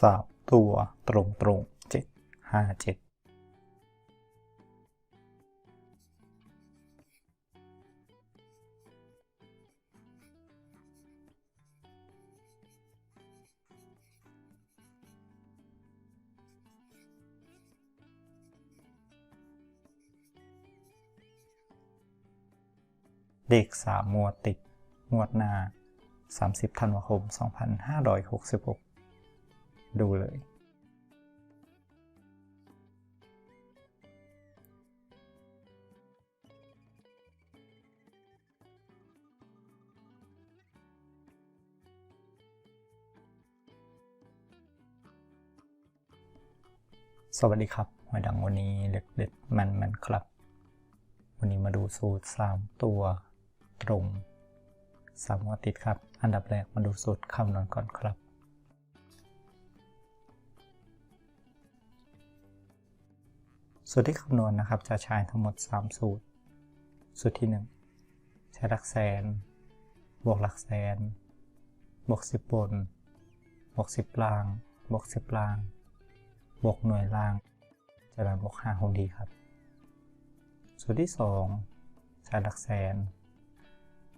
สามตัวตรงตรงเจ็ดห้าเจ็ดเลขสามงวดติด งวดหน้า 30 ธันวาคม 2566 ดูเลย สวัสดีครับหวดังวันนี้เล็กเด็ดมันมันครับ วันนี้มาดูสูตร 3 ตัวตรงสามงวดติดครับ อันดับแรกมาดูสูตรคำนวณก่อนครับ สูตรที่คำนวณนะครับจะใช้ทั้งหมด 3 สูตร สูตรที่ 1 ใช้หลักแสน บวกหลักแสน บวกสิบน บวกสิบล่าง บวกสิบล่าง บวกหน่วยล่าง จะเป็นบวกห้าคงดีครับ สูตรที่ 2 ใช้หลักแสน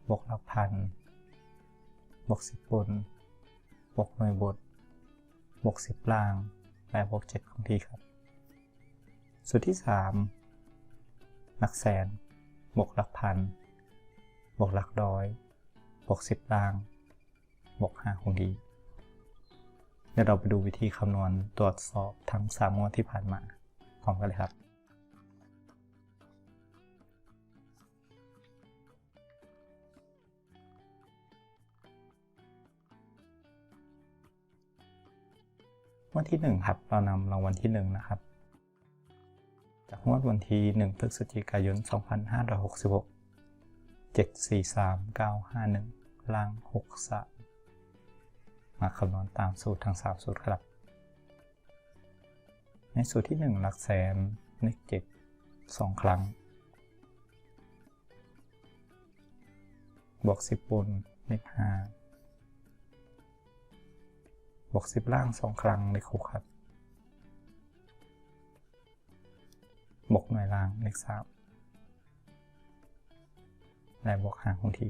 บวกหลักพัน บวกสิบน บวกหน่วยบทบวกสิบล่าง และบวกเจ็ดคงที่ครับ สูตรที่ 3 หลักแสน บวกหลักพัน บวกหลักร้อย บวกสิบล่าง บวกห้าคงดี เดี๋ยวเราไปดูวิธีคำนวณตรวจสอบทั้ง3งวดที่ผ่านมาพร้อมกันเลยครับงวดที่ 1 ครับ เรานำรางวัลที่ 1 นะครับ จากงวดวันที่ 1 พฤศจิกายน 2566 743951ล่าง63มาคำนวณตามสูตรทั้ง 3 สูตรครับ ในสูตรที่ 1 หลักแสนเลข7 2 ครั้ง บวก 10 บนเลข5บวก 10 ล่าง 2 ครั้งเลข6ครับ บวกหน่วยล่างเลข3และบวกหางคงที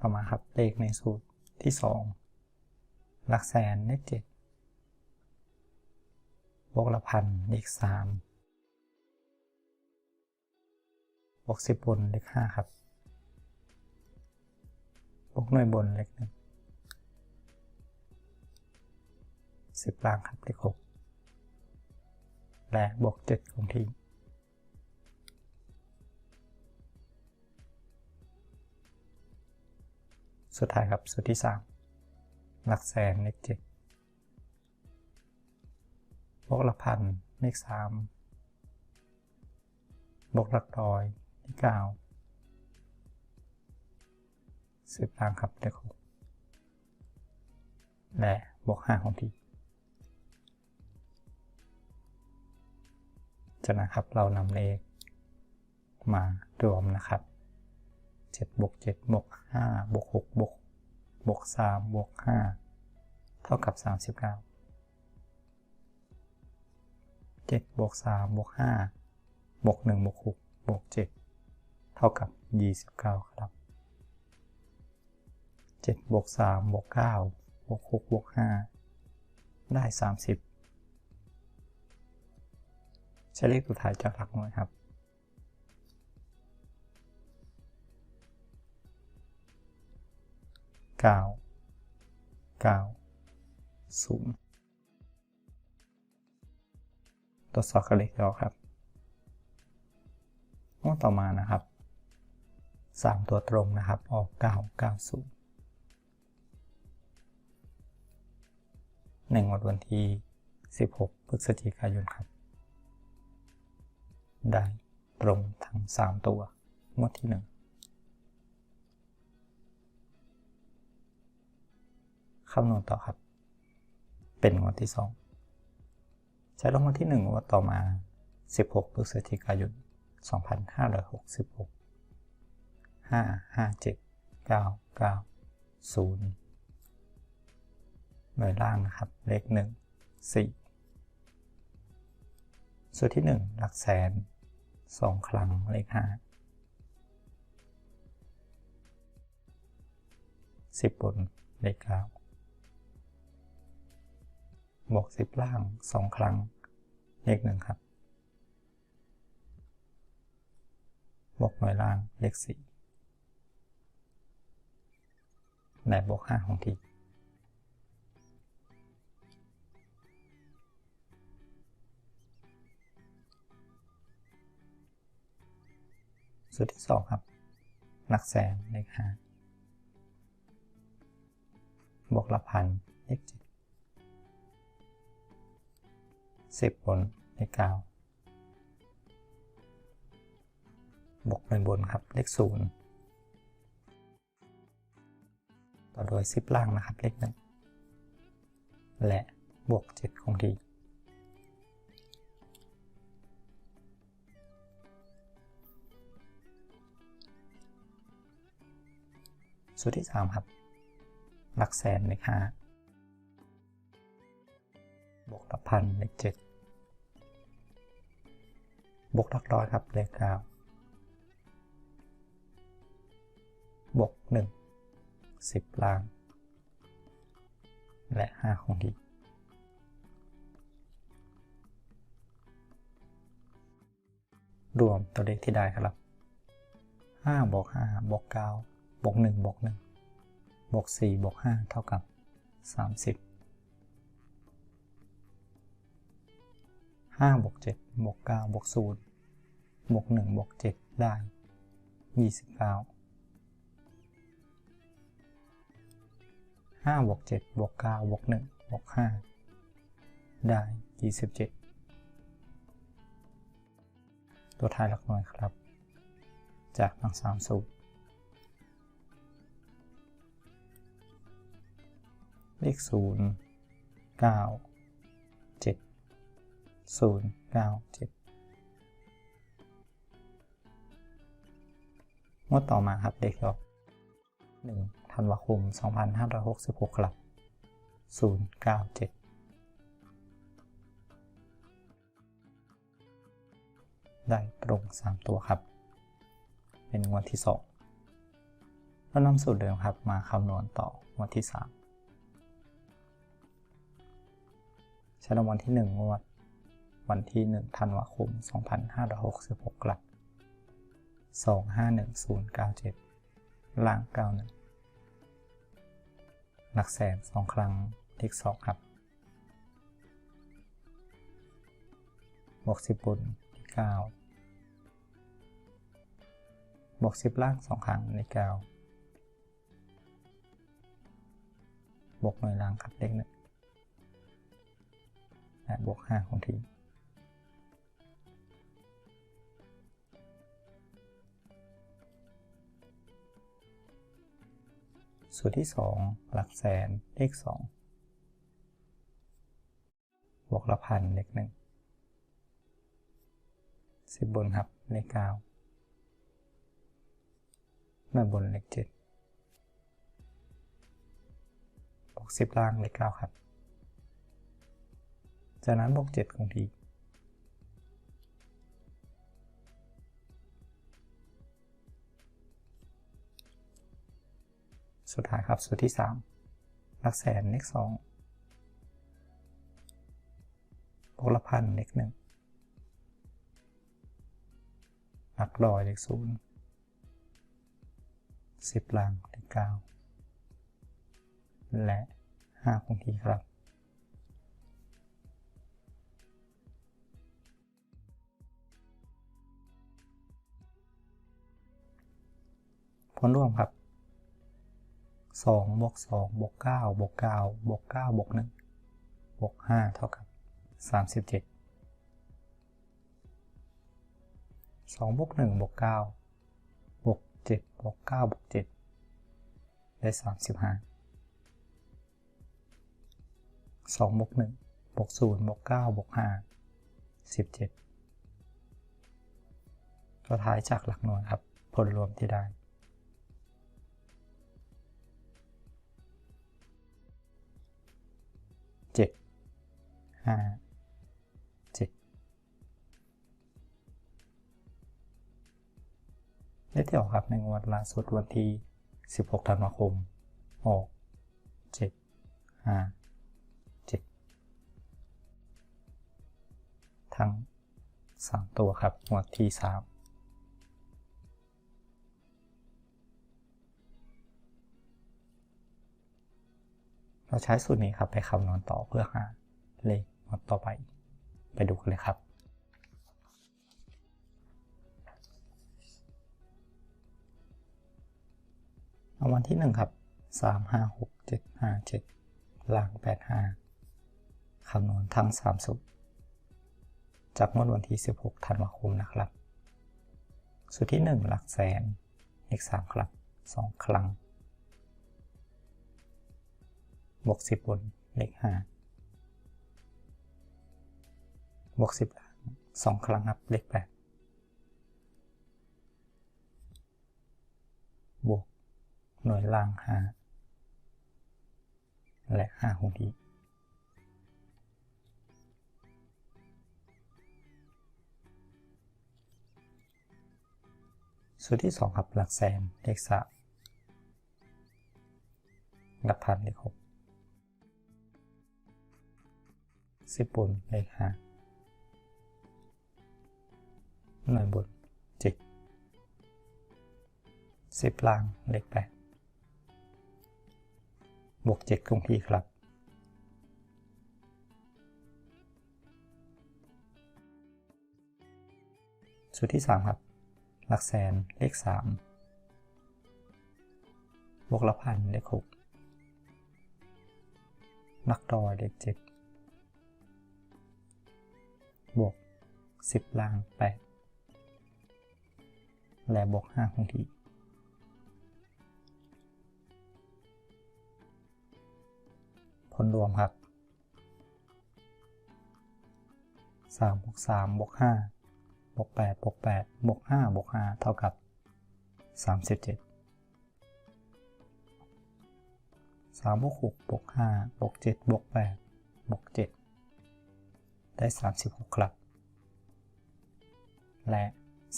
ต่อมาครับเลขในสูตรที่ 2 หลักแสนเลข7บวกละพันเลข3บวก10บบนเลข5ครับ บวกหน่วยบนเลข 1 10ล่างครับเลข6และบวก7คงที่สุดท้ายครับสูตรที่3หลักแสนเลข7บวกหลักพันเลข3บวกหลักร้อยเลข9 10ล่างครับเลข6และบวก5คงที่ นะครับ เรานำเลขมารวมนะครับ7บวก7บวก5บวก6บวกบวก3บวก5เท่ากับ 39 7บวก3บวก5บวก1บวก6บวก7เท่ากับ 29 ครับ7บวก3บวก9บวก6บวก5ได้ 30 ช้เลขสุดท้ายจากหลักหน่วยครับ เก้า เก้า ศูนย์ตรวจสอบกันเลยแล้วครับงวดต่อมานะครับสามตัวตรงนะครับ ออกเก้าเก้าศูนย์ในงวดวันที่ 16 พฤศจิกายนครับ ได้ตรงทั้ง 3 ตัวงวดที่ 1คำนวณต่อครับ เป็นงวดที่ 2 ใช้รางวัลที่ 1 งวดต่อมา 16พฤศจิกายน 2566ห้าห้าเจ็ดเก้าเก้าศูนย์หน่วยล่างนะครับ เลขหนึ่งสี่ส่วนที่หนึ่งหลักแสน สองครั้งเลขห้าสิบบนเลขเก้าบวกสิบล่างสองครั้งเลขหนึ่งครับบวกหน่วยล่างเลขสี่และบวกห้าของที สูตรที่สองครับ หลักแสนเลขห้าบวกลักพันเลขเจ็ดสิบบนเลขเก้าบวกหนึ่งบนครับเลขศูนย์ต่อด้วยสิบล่างนะครับเลขหนึ่งและบวกเจ็ดคงที่ สูตรที่สามครับ หลักแสนเลขห้าบวกหลักพันเลขเจ็ดบวกหลักร้อยครับเลขเก้าบวกหนึ่งสิบล่าง และห้าคงที่รวมตัวเลขที่ได้ครับห้าบวกห้าบวกเก้า บวกหนึ่งบวกหนึ่งบวกสี่บวกห้าเท่ากับสามสิบห้าบวกเจ็ดบวกเก้าบวกศูนย์บวกหนึ่งบวกเจ็ดได้ยี่สิบเก้าห้าบวกเจ็ดบวกเก้าบวกหนึ่งบวกห้าได้ยี่สิบเจ็ดตัวท้ายหลักหน่วยครับ จากทั้งสามสูตร เลขศูนย์เก้าเจ็ดศูนย์เก้าเจ็ดงวดต่อมาครับเลขยอดหนึ่งธันวาคม 2566 ครับ 097ได้ตรง 3 ตัวครับ เป็นงวดที่2แล้วนำสูตรเดิมครับมาคำนวณต่องวดที่ 3 ใช้รางวัลที่1งวด วันที่1ธันวาคม 2566กลับ251097ล่าง 91 หลักแสน2ครั้งเลข2ครับบวก10บนที่9บวก10 ล่าง2ครั้งเลข9บวกหน่วยล่างครับเลข1และ บวก 5 ของทีสูตรที่ 2 หลักแสนเลข 2 บวกละพันเลขหนึ่งสิบบนครับเลขเก้าหน่บนเลขเจ็ดบวกสิบล่างเลขเก้าครับ จากนั้นบวกเจ็ดคงทีสุดท้ายครับสูตรที่ 3 หลักแสนเลข2บวกละพันเลข1หลักร้อยเลข0 10ล่างเลข9และ5คงทีครับ ผลร่วมครับ2บวก2บวก9บวก9บวก9บวก1บวก5เท่ากับ 37 2บวก1บวก9บวก7บวก9บวก7ได้ 35 2บวก1บวก0บวก9บวก5 17ตัวท้ายจากหลักหน่วยครับ ผลรวมที่ได้ เจ็ดห้าเจ็ดเลขที่ออกครับในงวดล่าสุดวันที่ 16 ธันวาคมออกเจ็ดห้าเจ็ดทั้ง 3 ตัวครับงวดที่ 3 เราใช้สูตรนี้ครับไปคำนวณต่อเพื่อหาเลขงดต่อไป ไปดูกันเลยครับ เอาวันที่หนึ่งครับสามห้าหกเจ็ดห้าเจ็ดล่างแปดห้าคำนวณทั้งสามสูตรจากงวดวันที่สิบหกธันวาคมนะครับ สูตรที่หนึ่งหลักแสนเลขสามครับสองครั้ง บวกสิบบนเลขห้าบวกสิบล่างสองครั้งครับเลขแปดบวกหน่วยล่างห้าและห้าคงที่สูตรที่สองครับหลักแสนเลขสามหลักพันเลขหก สิบบนเลขห้าหน่วยบุนเจ็ดสิบลางเลขแปดบวกเจ็ดคงที่ครับชุดที่สามครับ หลักแสนเลขสามบวกละพันเลข 6 หลักดอยเลขเจ็ด 10 ล่าง 8 และบวก5คงที่ผลรวมครับ3บวก3บวก5บวก8บวก8บวก5บวก5เท่ากับ 37 3บวก6บวก5บวก7บวก8บวก7ได้ 36 ครับ และ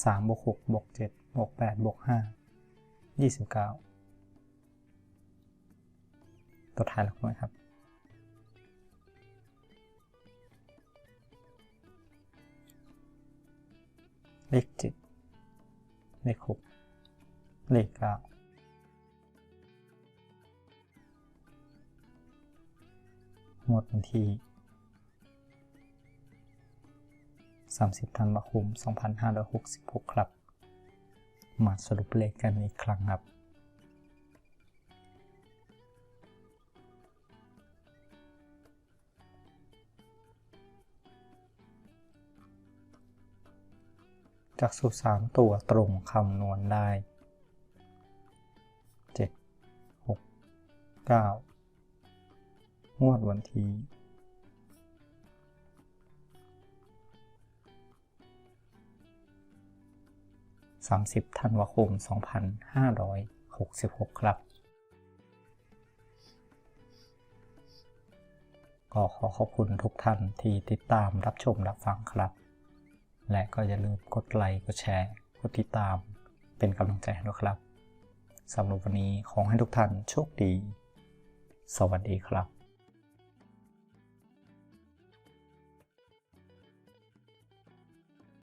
สามบวกหกบวกเจ็ดบวกแปดบวกห้ายี่สิบเก้าตัวท้ายหลักหน่วยครับ เลขเจ็ดเลขหกเลขเก้างวดวันที่ 30 ธันวาคม 2566 ครับ มาสรุปเลขกันอีกครั้งครับ จากสูตรสามตัวตรงคำนวณได้ 7 6 9 งวดวันที่ 30 ธันวาคม 2566 ครับ ก็ขอขอบคุณทุกท่านที่ติดตามรับชมรับฟังครับ และก็อย่าลืมกดไลค์ กดแชร์ กดติดตามเป็นกำลังใจด้วยครับสำหรับวันนี้ขอให้ทุกท่านโชคดี สวัสดีครับ